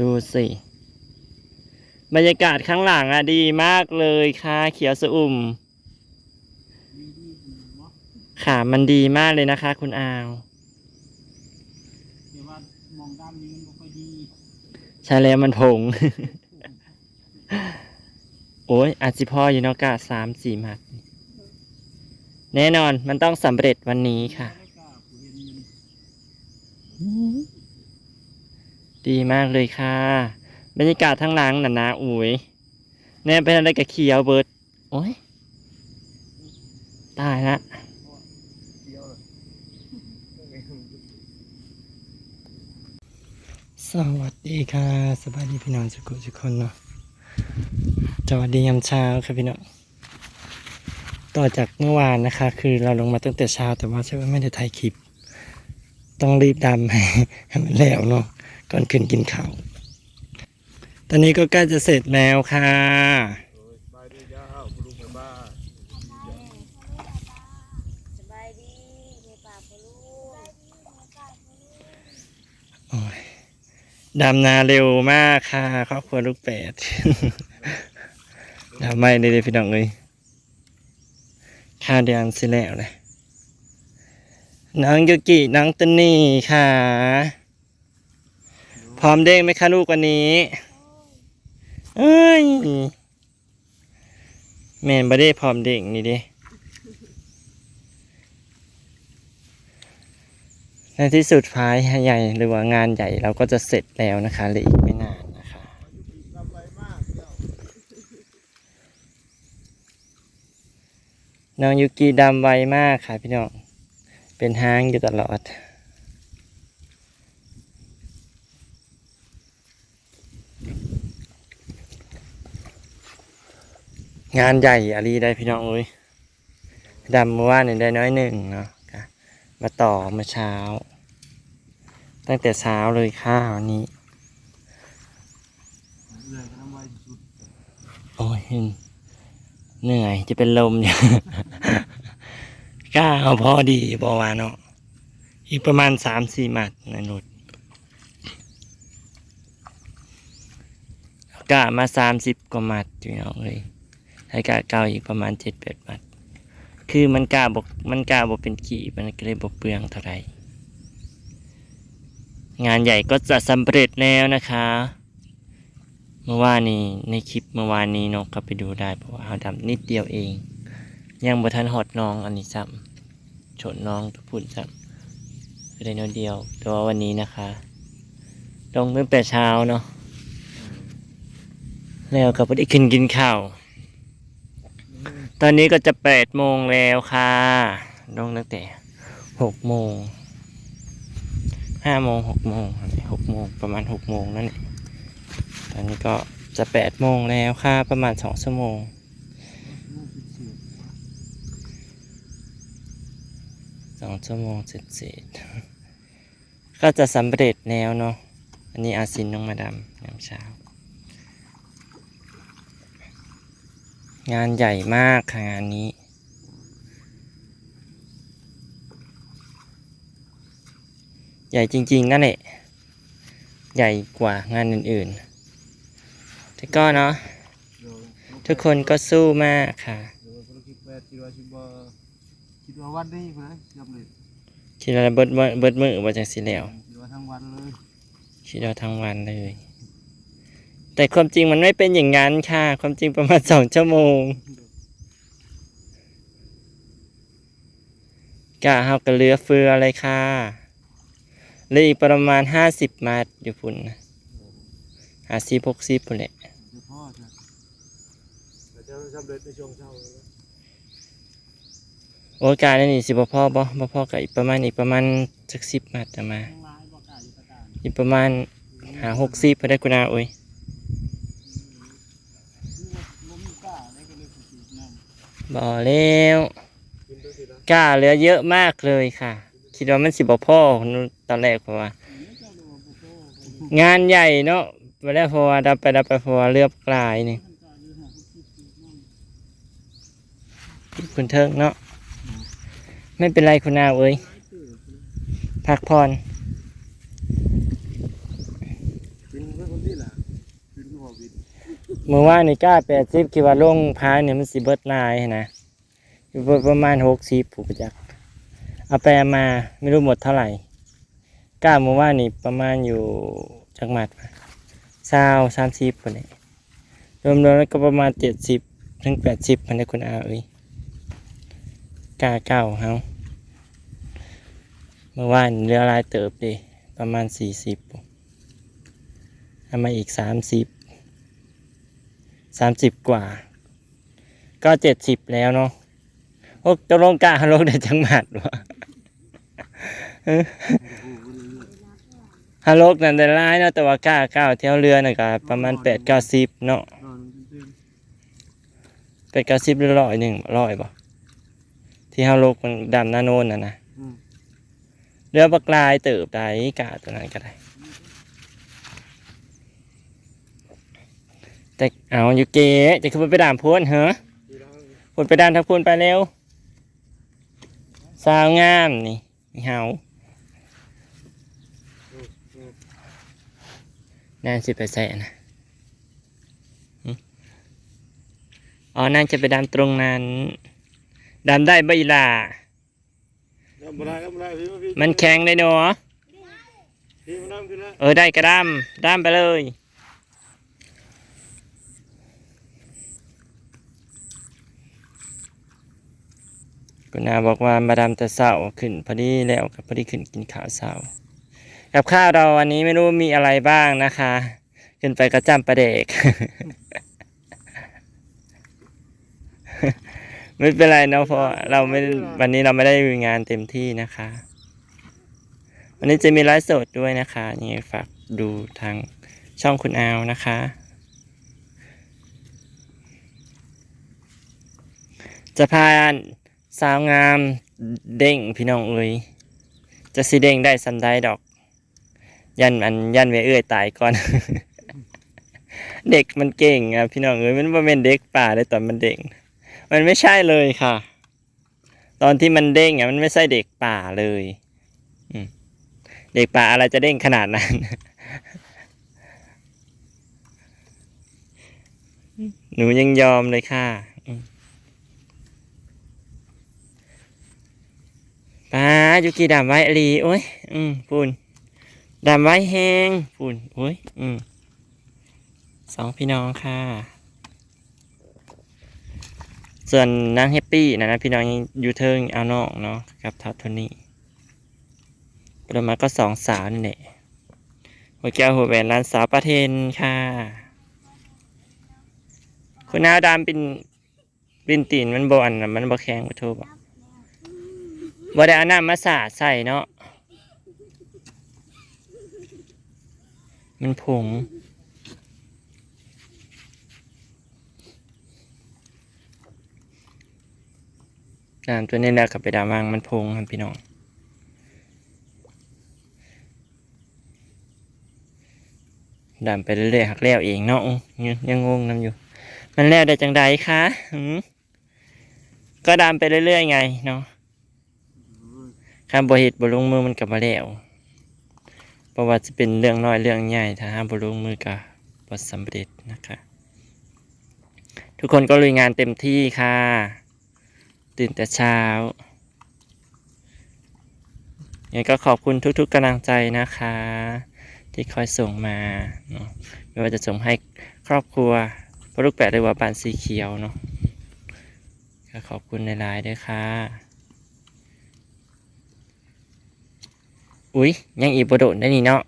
ดูสิ บรรยากาศข้างหลังอะดีมากเลยค่ะ เขียวสะอุ่มค่ะมันดีมากเลยนะคะ คุณอาวเดี๋ยวว่ามองด้านนี้มันบ่ค่อยดีใช่แล้วมันผง โอ้ยอาจิพ่ออยู่นอกกาสามสี่มัด แน่นอนมันต้องสำเร็จวันนี้ค่ะ แล้วก็ผู้เห็นมัน ดีมากเลยค่ะ บรรยากาศทั้งหลังหน่ะนะอุ้ยแน่เป็นอะไรกับเขียวเบิร์ดโอ้ยตายละสวัสดีค่ะสบายดีพี่น้องทุกคนทุกคนเนาะสวัสดียามเช้าครับพี่น้องต่อจากเมื่อวานนะคะ คือเราลงมาตั้งแต่เช้าแต่ว่าใช่ว่าไม่ได้ถ่ายคลิป ต้องรีบดำให้มันแล้วเนาะก่อนขึ้นกินข้าวตอนนี้ก็ใกล้จะเสร็จแล้วค่ะดาคุณลุงไปบ้านายดีในป่าพะลูกโอ้ยดำนาเร็วมากค่ะครอบครัวลูกแปดดำไม่เลยเลยพี่น้องเลยค่าเดือนสิแล้วเลย น้องยูกิน้องตนนี่ค่ะ พร้อมเด้งไหมคะลูกวันนี้เอ้ยแม่นบ่ได้พร้อมเด้งนี่ด้ในที่สุดพายใหญ่หรือว่างานใหญ่เราก็จะเสร็จแล้วนะคะเหลืออีกไม่นานนะคะลำไรมากเจ้าน้องยูกิดำไวมากค่ะพี่น้อง เป็นห้างอยู่ตลอด งานใหญ่อะไรได้พี่น้องเอ้ยดำเมื่อวานนี่ได้น้อยหนึ่งเนาะมาต่อมื่อเช้า ตั้งแต่เช้าเลยค่ะวันนี้เหนื่อยก็ทำไวสุดโอ้ยเหนื่อยจะเป็นลมอยู่ ก้าเอาพอดีบอวาเนาะอีกประมาณสามสี่หมัดในรถกะมาสามสิบกว่าหมัดอยู่เนาะเลยให้กะเก่าอีกประมาณเจ็ดแปดหมัด คือมันก้าบกมันก้าบกเป็นขี่มันก็เลยบกเปลืองเท่าไหร่งานใหญ่ก็จะสำเร็จแล้วนะคะ เมื่อวานนี้ในคลิปเมื่อวานนี้เนกก็ไปดูได้เพราะว่าเขาดำนิดเดียวเอง ยังบ่ทันหอดน้องอันนี้ซ้ำชนน้องทุกพุ่นซ้ำคือได้น้อยเดียวแต่ว่าวันนี้นะคะลงตั้งแต่เช้าเนาะแล้วก็บ่ได้ขึ้นกินข้าวตอนนี้ก็จะแปดโมงแล้วค่ะลงตั้งแต่หกโมงห้าโมงหกโมงหกโมงประมาณหกโมงนั่นเองตอนนี้ก็จะแปดโมงแล้วค่ะประมาณสองชั่วโมง สองชั่วโมงเสร็จเสร็จก็จะสำเร็จแล้วเนาะอันนี้อาซินน้องมาดำยามเช้า งานใหญ่มากค่ะงานนี้ ใหญ่จริง ๆ นั่นแหละ ใหญ่กว่างานอื่นๆแต่ก็เนาะ ทุกคนก็สู้มากค่ะ คิดว่าชิบคิดว่าวันนี้เพื่อนยำเลยคิดว่าเบิดมื้อเบิดมือว่าจังสิแล้ว คิดว่าทั้งวันเลยคิดว่าทั้งวันเลย แต่ความจริงมันไม่เป็นอย่างนั้นค่ะ ความจริงประมาณสองชั่วโมงกะเฮาก็เหลือเฟืออะไรค่ะเหลืออีกประมาณห้าสิบมัดอยู่พุ่นห้าสิบหกสิบพุ่นแหละ เดี๋ยวพ่อจะแล้วจะสำเร็จในช่วงเช้าเลยนะ โอกาสนี่สิบ่พ่อบ่บ่พ่อกับอีกประมาณอีกประมาณสักสิบมัดจะมาทั้งลายบอกกาอยู่ตะการอีกประมาณหาหกสิบพอได้กุณาโอ้ยล้มกล้าแล้วก็เลยผูกนั่นบ่แล้วกล้าเหลือเยอะมากเลยค่ะ คิดว่ามันสิบ่พ่อตอนแรกเพราะว่า งานใหญ่เนาะไปแล้วเพราะว่าดับไปดับไปเพราะว่าเลือบกลายนี่มันกล้าอยู่หาผู้คิดผูกนั่นที่คุณเทิงเนาะ ไม่เป็นไรคุณอาเอ้ยหลายตื่นพักผ่อนกินเพื่อนคนเดียววิดเมื่อวานนี่กล้าแปดสิบคิดว่าลงพายเนี่ยมันสิเบิดลายหั้นนะอยู่ประมาณหกสิบผู้ประจักษ์เอาไปเอามาไม่รู้หมดเท่าไหร่กล้าเมื่อวานนี่ประมาณอยู่จักหมัดเศร้าสามสิบคนนี้รวมๆแล้วก็ประมาณเจ็ดสิบถึงแปดสิบพันได้คุณอาเอ้ยกล้าเก้าเฮา เมื่อวานเรือลายเติบดิประมาณสี่สิบเอามาอีกสามสิบสามสิบกว่า ก็เจ็ดสิบแล้วเนาะโอ้ตกลงกาลงได้จังหวัดวะเออฮาโลกนั่นได้ร้ายเนาะแต่ว่ากาเก้าเที่ยวเรือน่ะก็ประมาณแปดเก้าสิบเนาะแปดเก้าสิบหรือร้อยหนึ่งร้อยบ่ที่ฮาโลกมันดำหน้าโน่นน่ะนะ เรือบักลายเติบได้กาตัวนั้นก็ได้ แต่เอาอยู่เก๋จะขึ้นไปด่ามพ้นเหรอดีแล้วพูนไปด้านทักพูนไปเร็วสาวงามนี่มีเฮาน่นสิไปใส่นะอ๋อนั่นจะไปดำตรงนั้นดำได้ใบลา ทำอะไรทำอะไรพี่พี่มันแข็งได้เนาะพี่มานั่งขึ้นนะเออได้กระดำดำไปเลยคุณอาบอกว่ามาดำแต่เสาขึ้นพอดีแล้วกับพอดีขึ้นกินข้าวเสากับข้าวเราวันนี้ไม่รู้มีอะไรบ้างนะคะ ขึ้นไปกระจำประเดก ไม่เป็นไรเนาะเพราะเราไม่วันนี้เราไม่ได้มีงานเต็มที่นะคะ วันนี้จะมีไลฟ์สดด้วยนะคะยังไงฝากดูทางช่องคุณอาวนะคะ จะพาสาวงามเด้งพี่น้องเอ้ยจะสิเด้งได้สันได้ดอก ยันอันยันเวเอ้ยตายก่อน เด็กมันเก่งอะพี่น้องเอ้ยมันว่าเป็นเด็กป่าเลยตอนมันเด้ง มันไม่ใช่เลยค่ะ ตอนที่มันเด้งอะมันไม่ใช่เด็กป่าเลยเด็กป่าอะไรจะเด้งขนาดนั้น หนูยังยอมเลยค่ะป้ายุกิดำไว้อลีโอ้ย อืมพูนดำไว้แห้งพูนโอ้ย อืมสองพี่น้องค่ะ ส่วนนางแฮปปี้นะนะพี่น้องยูเทิงเอานอกเนาะกับทับโทนี่ประมาณก็สองสาวนี่แหละหัวแก้วหัวแหวนร้านสาวประเทนค่ะ คุณนาดามเป็นเป็นตีนมันบอันนะมันบอแข็งมาโทษบอกบอได้อาน้ำมาสาใส่เนาะมันผง น้ำตัวนี้แหละกับไปดามางมันพงครับพี่น้องดำไปเรื่อยๆหักแล้วเองเนาะยังงงงนํอยู่ มันแล้วได้จังใดคะก็ดำไปเรื่อยๆไงเนาะข้ามบเหตุบลงมือมันกับมาแล้วเพราะว่าจะเป็นเรื่องน้อยเรื่องใหญ่ถ้าห้ามบลงมือกับบทสำเร็จนะคะ ทุกคนก็ลุยงานเต็มที่ค่ะ ตื่นแต่เช้ายังก็ขอบคุณทุกๆกำลังใจนะคะ ที่คอยส่งมาเนาะไม่ว่าจะส่งให้ครอบครัวพลูกแปดหรือว่าบานสีเขียวเนาะก็ขอบคุณในไลน์ด้วยค่ะ อุ๊ย ยังอีกประโดดได้นี่เนาะ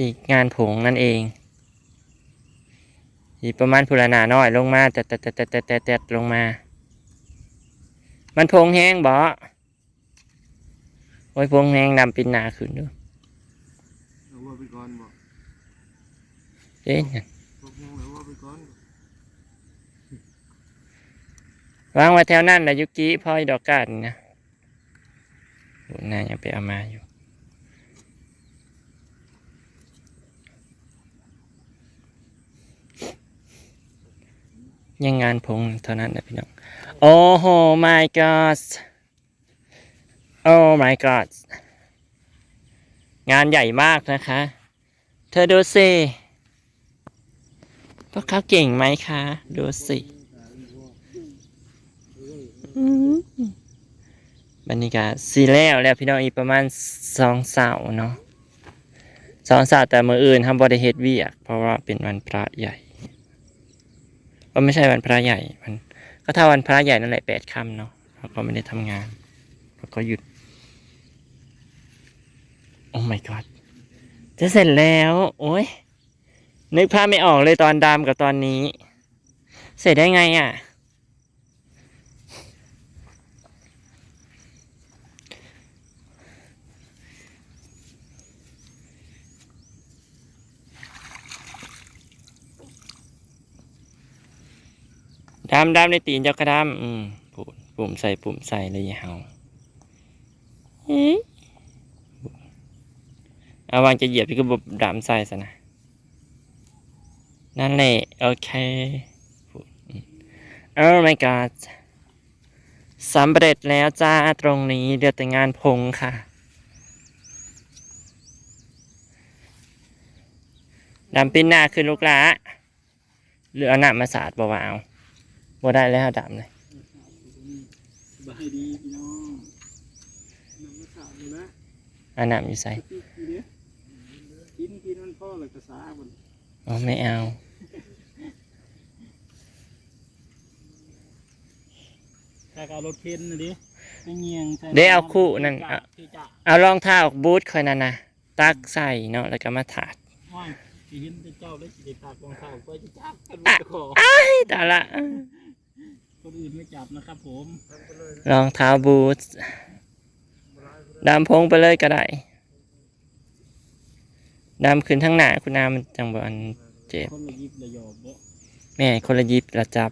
อีกงานผงนั่นเอง อีกประมาณพุรนาน้อยลงมาแต่แต่แต่แต่แต่แต่ลงมา มันพงแห้งบ่โอ้ยพงแห้งดำปินหนาขึ้นด้วยเอาว่าไปก่อนบอกเอ๊ะพวกยังเอาว่าไปก่อนวางไว้แถวนั่นแหละยุกิพ่อยดอกกาดนี่นะโหน่ายังไปเอามาอยู่ ยังงานพงเท่านั้นนะพี่น้อง โอ้โห my god โอ้ my god งานใหญ่มากนะคะ เธอดูสิพวกเขาเก่งไหมคะ ดูสิบรรยากาศสีแล้วแล้วพี่น้องอีกประมาณสองเสาร์เนาะสองเสาร์แต่มืออื่นทำบริเฮดเวียกเพราะว่าเป็นวันพระใหญ่ ก็ไม่ใช่วันพระใหญ่มันก็ถ้าวันพระใหญ่นั่นแหละแปดค่ำเนาะเราก็ไม่ได้ทำงานเราก็หยุด โอ้ my god จะเสร็จแล้ว โอ้ยนึกภาพไม่ออกเลยตอนดำกับตอนนี้ เสร็จได้ไงอะ ดำดำในตีนเจ้ากระดำอืมปุ่มปุ่มใส่ปุ่มใส่เลยอย่าเฮาเฮ้ยเอาวางจะเหยียบพี่ก็บบดำใส่ซะนะนั่นแหละโอเคโอ้ my god สำเร็จแล้วจ้าตรงนี้เดือดแต่งานพงค่ะ ดำปิ้นหน้าขึ้นลูกละเหรือหน้ามาสาดบ่าว บ่ได้แล้วดำเลยสบายดีพี่น้องน้ำมะขามเลยนะเอาหน้าอยู่ใส่กินเนี้ยกินกินมันพ่อเลยกระซาบนอ๋อไม่เอาถ้าเอารถเข็นนะดิไปเงียงใส่เดี๋ยวเอาคู่นั่นเอาที่จะเอารองเท้าออกบูทคอยนั่นนะตักใส่เนาะแล้วก็มาถาดห้อยที่เห็นแต่เจ้าได้สิได้ตากรองเท้าก็จะจับกันบ่ขอเฮ้ยแต่ละ คนอื่นไม่จับนะครับผมรองเท้าบูทดำพงไปเลยก็ได้ดำขึ้นทั้งหน้าคุณนามันจังบอลเจ็บคนละยิบละหยอบบ่แม่คนละยิบละจับ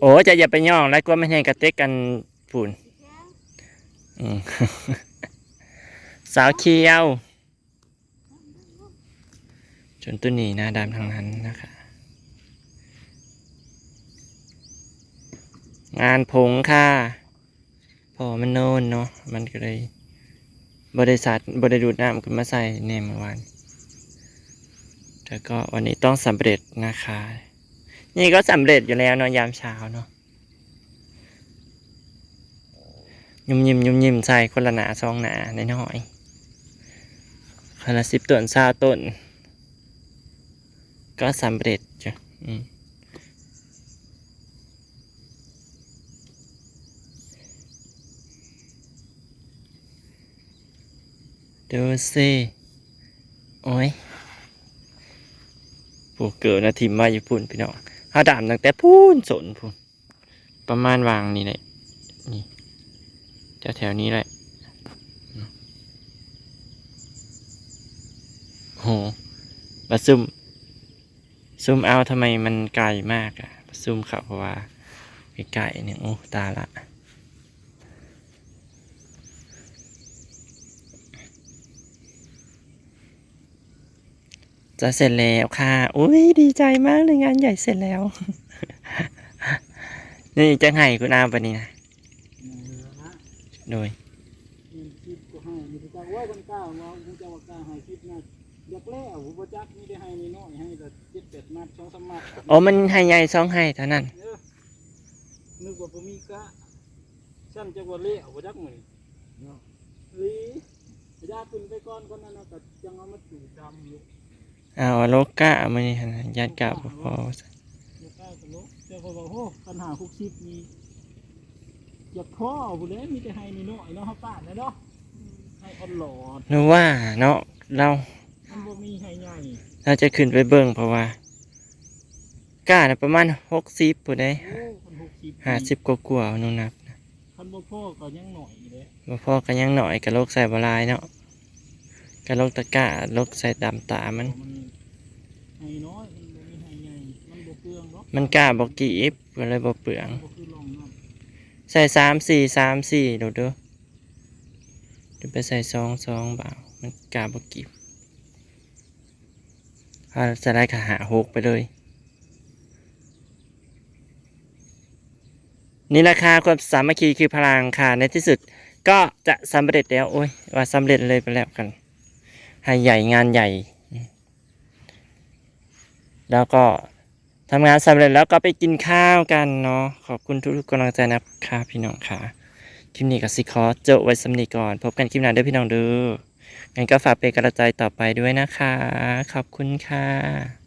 โอ้จะอย่าไปย่องแล้วก็ไม่ให้กระเตกกันฝุ่นอืมสาวเคียวจนตัวนี้หน้าดำทางนั้นนะคะ งานผงค่ะพอมันโน่นเนาะมันก็เลยบริษัทบริดูดน้ำขึ้นมาใส่เนมเมื่อวานแล้วก็วันนี้ต้องสำเร็จนะคะ นี่ก็สำเร็จอยู่แล้วเนาะยามเช้าเนาะยุ่มยิ้มยุ่มยิ้มใส่คนละหนาซองหนาในน้อยคนละสิบต้นซาต้น ก็สำเร็จจ้ะอืม ดูสิโอ้ยพวกเกิดนาทีมาอยู่พุ่นพี่น้องหาดามตั้งแต่พูนสนพุ่นประมาณวางนี่แหละนี่จะแถวนี้แหละโหมาซุ่มซูมเอาทำไมมันไกลมากอะซูมเขาเพราะว่าไกลเนี่ยโอ้ตาละ จะเสร็จแล้วค่ะอุ้ยดีใจมากเลยงานใหญ่เสร็จแล้ว นี่จะให้คุณอาปะนี่นะเออนะโดยมีคลิปก็ให้มีแต่เจ้าว่าคนกล้าว่าคุณเจ้าว่ากล้าให้คลิปนะอยากแล้วผมบ่จักมีได้ให้นี่น้อยให้แต่เจ็ดแปดมัดสองสามมัดโอ้มันให้ใหญ่สองให้เท่านั้นเออนึกว่าผมมีกะฉันจะว่าเลี้ยวบ่จักมื้อนี้ลียาขึ้นไปก่อนก่อนนั้นนะก็ยังเอามาจูดดำอยู่ เอาโลกะมันนี่หั่นน่ะยัดกะบ่พอลูกก้าวกับลูกเจ้าก็บอกโอ้ปัญหาคุกคิดมีอยากพ่อผู้เล่มีแต่ให้นี่น้อยเนาะเฮาป้านนะเนาะให้ออนหลอดนึกว่าเนาะเรามันบ่มีให้ใหญ่เราจะขึ้นไปเบิ่งเพราะว่ากะน่ะประมาณหกสิบปุ่นได้โอ้คนหกสิบห้าสิบกว่าๆนู่นนับนะคันบ่พ่อก็ยังหน่อยอยู่เลยบ่พอกันยังหน่อยกับโรคใส่บลายเนาะ กับโรคตะกร้าโรคใส่ดำตามันมัน ให้น้อยมันบ่มีให้ใหญ่มันบ่เปลืองเนาะมันกล้าบอกกีบก็เลยบ่เปลือง บ่คือลองน้ำใส่สามสี่สามสี่เดี๋ยวเด้อเดี๋ยวไปใส่สองสองบ่าวมันกล้าบอกกีบถ้าจะได้ขาหาหกไปเลย นี่ราคาความสามัคคีคือพลังค่ะในที่สุดก็จะสำเร็จแล้ว โอ้ยว่าสำเร็จเลยไปแล้วกัน ให้ใหญ่งานใหญ่ แล้วก็ทำงานสำเร็จแล้วก็ไปกินข้าวกันเนาะขอบคุณทุกๆกำลังใจนะครับพี่น้องค่ะคลิปนี้กับซิคอเจอไว้สำนีก่อน พบกันคลิปหน้าด้วยพี่น้องดูงั้นก็ฝากเป็นกระจายต่อไปด้วยนะคะ ขอบคุณค่ะ